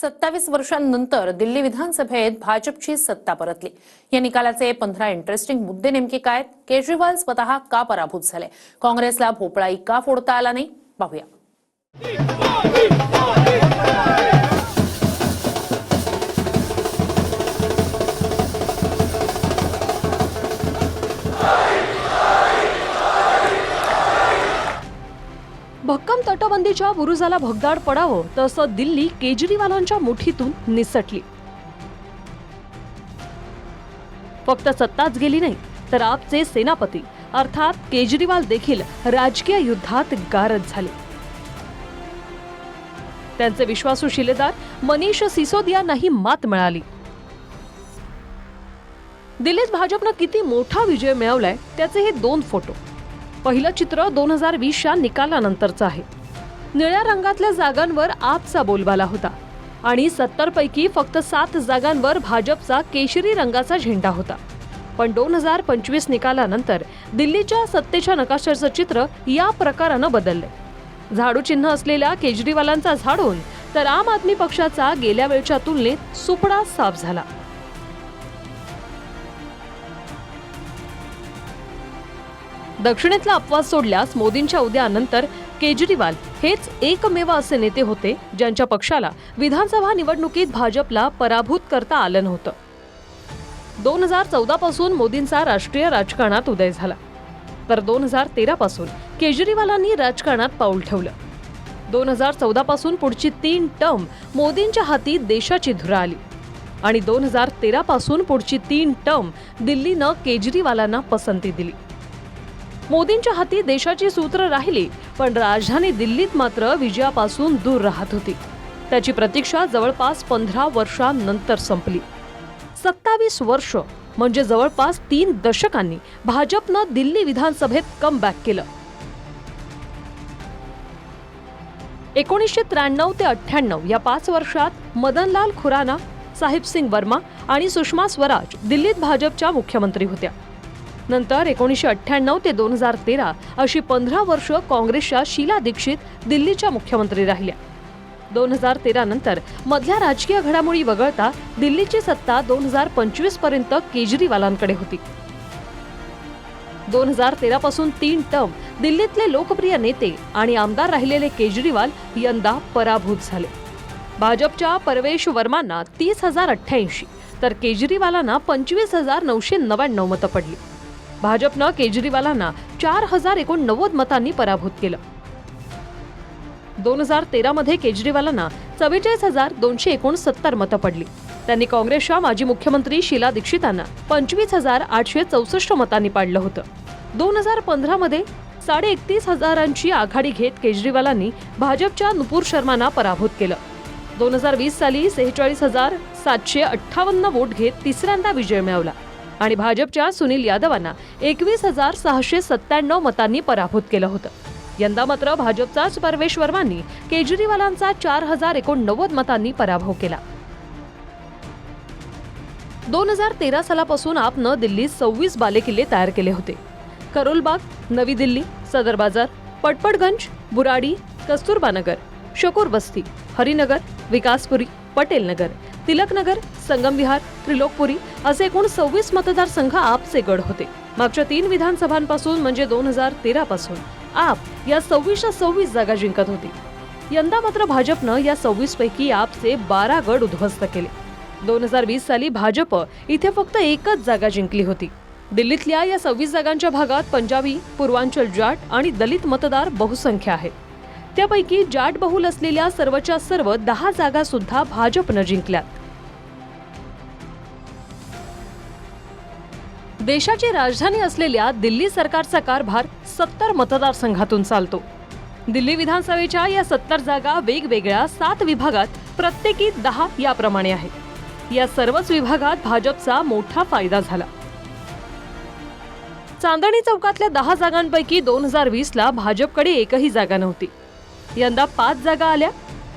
सत्तावीस वर्षांनंतर दिल्ली विधानसभेत भाजपची सत्ता परतली. या निकालाचे पंधरा इंटरेस्टिंग मुद्दे नेमके काय केजरीवाल स्वतः का पराभूत झाले? काँग्रेसला भोपळाही का फोडता आला नाही? पाहूया. भक्कम बुरुजाला भगदाड पडावं तसं दिल्ली केजरीवालांच्या मुठीतून निसटली. फक्त सत्ताच गेली नाही तर आपचे सेनापती अर्थात केजरीवाल देखील राजकीय युद्धात गारद झाले. त्यांचे विश्वासू शिलेदार मनीष सिसोदियांनाही मात मिळाली. दिल्लीत भाजपनं किती मोठा विजय मिळवलाय त्याचे हे दोन फोटो. पहिलं चित्र दोन हजार वीसच्या निकालानंतरचं आहे. निळ्या रंगातल्या जागांवर आपचा बोलबाला होता आणि सत्तरपैकी फक्त सात जागांवर भाजपचा केशरी रंगाचा झेंडा होता. पण दोन हजार पंचवीस निकालानंतर दिल्लीच्या सत्तेच्या नकाशाचं चित्र या प्रकारानं बदललंय. झाडू चिन्ह असलेल्या केजरीवालांचा झाडून तर आम आदमी पक्षाचा गेल्या वेळच्या तुलनेत सुपडा साफ झाला. दक्षिणेतला अपवाद सोडल्यास मोदींच्या उद्यानंतर केजरीवाल हेच एकमेव असे नेते होते ज्यांच्या पक्षाला विधानसभा निवडणुकीत भाजपला पराभूत करता आलं नव्हतं. दोन हजार चौदा पासून मोदींचा राष्ट्रीय राजकारणात उदय झाला. तर दोन हजार तेरा पासून केजरीवालांनी राजकारणात पाऊल ठेवलं. दोन हजार चौदा पासून पुढची तीन टर्म मोदींच्या हाती देशाची धुरा आली. आणि दोन हजार तेरा पासून पुढची तीन टर्म दिल्लीनं केजरीवालांना पसंती दिली. मोदींच्या हाती देशाची सूत्र राहिली पण राजधानी दिल्लीत मात्र विजयापासून दूर राहत होती. त्याची प्रतीक्षा जवळपास पंधरा वर्षांनंतर संपली. सत्तावीस वर्ष म्हणजे जवळपास तीन दशकांनी भाजपनं दिल्ली विधानसभेत कम बॅक केलं. एकोणीसशे त्र्याण्णव ते अठ्ठ्याण्णव या पाच वर्षात मदनलाल खुराना साहिब सिंग वर्मा आणि सुषमा स्वराज दिल्लीत भाजपच्या मुख्यमंत्री होत्या. नंतर एकोणीसशे अठ्ठ्याण्णव ते दोन हजार तेरा अशी पंधरा वर्ष काँग्रेसच्या शीला दीक्षित दिल्लीच्या मुख्यमंत्री राहिल्या. दोन हजार तेरा नंतर मधल्या राजकीय घडामोडी वगळता दिल्लीची सत्ता दोन हजार पंचवीसपर्यंत केजरीवालांकडे होती. दोन हजार तेरा पासून तीन टर्म दिल्लीतले लोकप्रिय नेते आणि आमदार राहिलेले केजरीवाल यंदा पराभूत झाले. भाजपच्या परवेश वर्मांना तीस हजार अठ्ठ्याऐंशी तर केजरीवालांना पंचवीस हजार नऊशे नव्याण्णव मतं पडली. भाजपनं केजरीवालांना चार हजार एकोणनव्वद मतांनी पराभूत केलं. दोन हजार तेरामध्ये केजरीवालांना चव्वेचाळीस हजार दोनशे एकोणसत्तर मतं पडली. त्यांनी काँग्रेसच्या माजी मुख्यमंत्री शीला दीक्षितांना पंचवीस हजार आठशे चौसष्ट मतांनी पाडलं होतं. दोन हजार पंधरामध्ये साडे एकतीस हजारांची आघाडी घेत केजरीवालांनी भाजपच्या नुपूर शर्मांना पराभूत केलं. दोन हजार वीस साली सेहेचाळीस हजार सातशे अठ्ठावन्न वोट घेत तिसऱ्यांदा विजय मिळवला. आणि भाजपच्या सुनील यादवांना एकवीस हजार सहाशे सत्त्याण्णव मतांनी पराभूत केलं होतं. यंदा मात्र भाजपचाच परवेश वर्मांनी केजरीवालांचा चार हजार एकोणनव्वद मतांनी पराभव केला. दोन हजार तेरा सालापासून आपनं दिल्लीत सव्वीस बालेकिल्ले तयार केले होते. करोलबाग नवी दिल्ली सदर बाजार पटपडगंज बुराडी कस्तुरबानगर शकूर बस्ती हरिनगर विकासपुरी पटेलनगर तिलकनगर संगमविहार त्रिलोकपुरी असे एकूण सव्वीस मतदारसंघ आपचे गड होते. मागच्या तीन विधानसभांपासून म्हणजे दोन हजार तेरा पासून आप या सव्वीसच्या सव्वीस जागा जिंकत होती. यंदा मात्र भाजपनं या सव्वीस पैकी आपचे बारा गड उद्ध्वस्त केले. दोन हजार वीस साली भाजप इथे फक्त एकच जागा जिंकली होती. दिल्लीतल्या या सव्वीस जागांच्या भागात पंजाबी पूर्वांचल जाट आणि दलित मतदार बहुसंख्य आहेत त्यापैकी जाट बहुल असलेल्या सर्वच्या सर्व दहा जागा सुद्धा भाजपनं जिंकल्यात. देशाची राजधानी असलेल्या दिल्ली सरकारचा कारभार सत्तर मतदारसंघातून चालतो. दिल्ली विधानसभेच्या या सत्तर जागा वेगवेगळ्या सात विभागात प्रत्येकी दहा याप्रमाणे आहेत. या सर्वच विभागात भाजपचा मोठा फायदा झाला. चांदणी चौकातल्या दहा जागांपैकी दोन हजार वीसला भाजपकडे एकही जागा नव्हती. यंदा पाच जागा आल्या.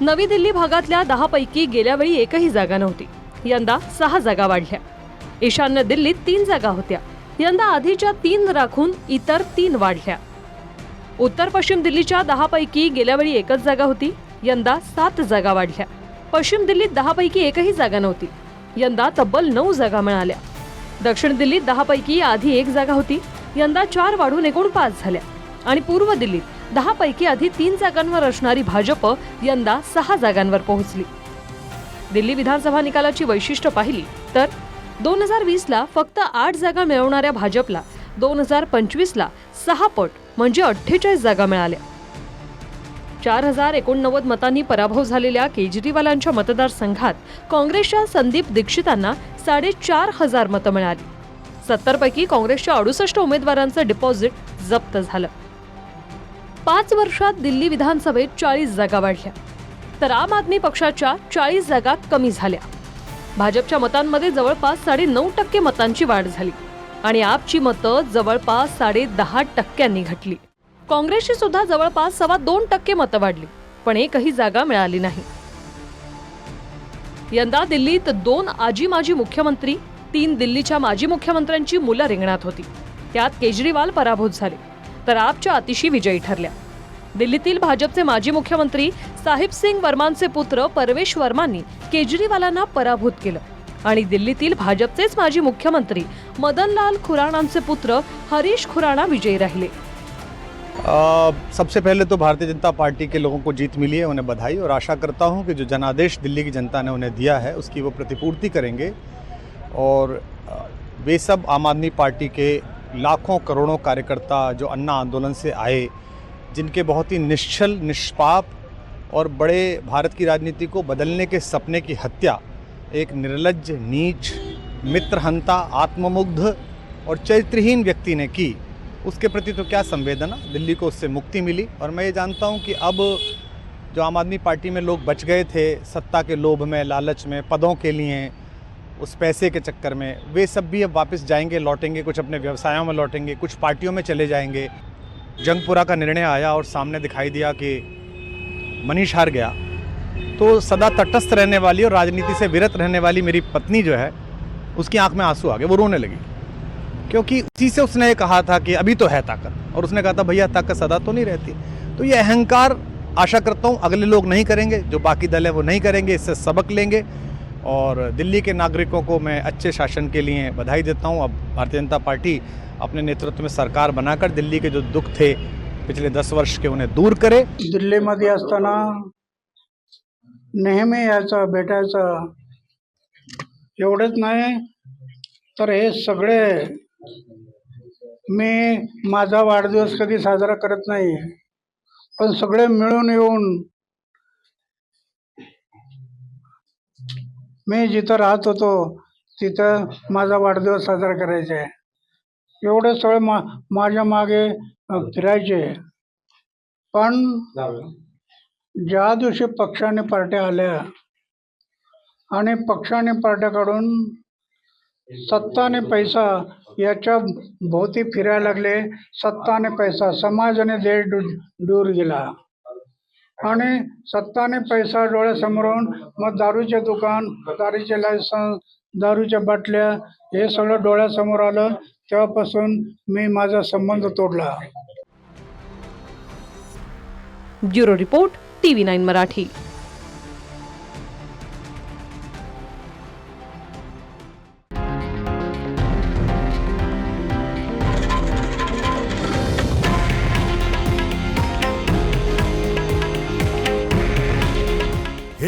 नवी दिल्ली भागातल्या दहापैकी गेल्यावेळी एकही जागा नव्हती. यंदा सहा जागा वाढल्या. ईशान्य दिल्लीत तीन जागा होत्या. यंदा आधीच्या तीन राखून इतर तीन वाढल्या. उत्तर पश्चिम दिल्लीच्या दहापैकी गेल्यावेळी गेल्या वेळी एकच जागा होती. यंदा सात जागा वाढल्या. पश्चिम दिल्लीत दहापैकी एकही जागा नव्हती. यंदा तब्बल नऊ जागा मिळाल्या. दक्षिण दिल्लीत दहापैकी आधी एक जागा होती. यंदा चार वाढून एकूण पाच झाल्या. आणि पूर्व दिल्लीत दहापैकी आधी तीन जागांवर असणारी भाजप यंदा सहा जागांवर पोहोचली. दिल्ली विधानसभा निकालाची वैशिष्ट्य पाहिली तर दोन हजार वीसला फक्त आठ जागा मिळवणाऱ्या भाजपला दोन हजार पंचवीसला सहा पट म्हणजे अठ्ठेचाळीस जागा मिळाल्या. चार हजार एकोणनव्वद मतांनी पराभव झालेल्या केजरीवालांच्या मतदारसंघात काँग्रेसच्या संदीप दीक्षितांना साडेचार हजार मतं मिळाली. सत्तरपैकी काँग्रेसच्या अडुसष्ट उमेदवारांचं डिपॉझिट जप्त झालं. पाच वर्षात दिल्ली विधानसभेत चाळीस जागा वाढल्या तर आम आदमी पक्षाच्या चाळीस जागा कमी झाल्या. भाजपच्या मतांमध्ये जवळपास साडे नऊ टक्के मतांची वाढ झाली. आणि आपची मतं जवळपास साडे दहा टक्क्यांनी घटली. काँग्रेसची सुद्धा जवळपास सव्वा दोन टक्के मतं वाढली पण एकही जागा मिळाली नाही. यंदा दिल्लीत दोन आजी माजी मुख्यमंत्री तीन दिल्लीच्या माजी मुख्यमंत्र्यांची मुलं रिंगणात होती. त्यात केजरीवाल पराभूत झाले तर आपच्या अतिशी विजयी ठरल्या. दिल्लीतील भाजपचे माजी मुख्यमंत्री साहिब सिंग वर्मांचे पुत्र परवेश वर्मांनी केजरीवालांना पराभूत केलं. आणि दिल्लीतील भाजपचेच माजी मुख्यमंत्री मदनलाल खुराणांचे पुत्र हरीश खुराणा विजयी राहिले. सबसे पहले तो भारतीय जनता पार्टी के लोगों को जीत मिली है उन्हें बधाई और आशा करता हूं कि जो जनादेश दिल्ली की जनता ने उन्हें दिया है उसकी वो प्रतिपूर्ति करेंगे। और वे सब आम आदमी पार्टी के लाखों करोड़ों कार्यकर्ता जो अन्ना आंदोलन से आए जिनके बहुत ही निश्चल, निष्पाप और बड़े भारत की राजनीति को बदलने के सपने की हत्या, एक निर्लज नीच, मित्रहंता, आत्ममुग्ध और चरित्रहीन व्यक्ति ने की। उसके प्रति तो क्या संवेदना? दिल्ली को उससे मुक्ति मिली और मैं ये जानता हूँ कि अब जो आम आदमी पार्टी में लोग बच गए थे, सत्ता के लोभ में, लालच में, पदों के लिए, उस पैसे के चक्कर में, वे सब भी अब वापस जाएँगे, लौटेंगे, कुछ अपने व्यवसायों में लौटेंगे, कुछ पार्टियों में चले जाएँगे। जंगपुरा का निर्णय आया और सामने दिखाई दिया कि मनीष हार गया। तो सदा तटस्थ रहने वाली और राजनीति से विरत रहने वाली मेरी पत्नी जो है, उसकी आँख में आँसू आ गए, वो रोने लगी। क्योंकि उसी से उसने कहा था कि अभी तो है ताकत, और उसने कहा था, भैया, ताकत सदा तो नहीं रहती। तो ये अहंकार आशा करता हूँ अगले लोग नहीं करेंगे, जो बाकी दल है वो नहीं करेंगे, इससे सबक लेंगे। और दिल्ली के नागरिकों को मैं अच्छे शासन के लिए बधाई देता हूँ। अब भारतीय जनता पार्टी अपने नेतृत्व में सरकार बनाकर दिल्ली के जो दुख थे पिछले दस वर्ष के उन्हें दूर करे। दिल्लीमध्ये असताना नेहमी याचा बेटाचा एवढंच नाही तर हे सगळे मी माझा वाढदिवस कधी साजरा करत नाही पण सगळे मिळून येऊन मी जिथं राहत होतो तिथं माझा वाढदिवस साजरा करायचा आहे. एवढे सगळे मा माझ्या मागे फिरायचे पण ज्या दिवशी पक्षाने पार्ट्या आल्या आणि पक्षाने पार्ट्याकडून सत्ता आणि पैसा याच्या भोवती फिरायला लागले सत्ता आणि पैसा समाज आणि देश दूर गेला. आणि सत्ताने पैसा डोळ्यासमोरून मग दारूचे दुकान दारूचे लायसन्स दारूच्या बाटल्या हे सगळं डोळ्यासमोर आलं. तेव्हापासून मी माझा संबंध तोडला. Bureau report TV nine Marathi.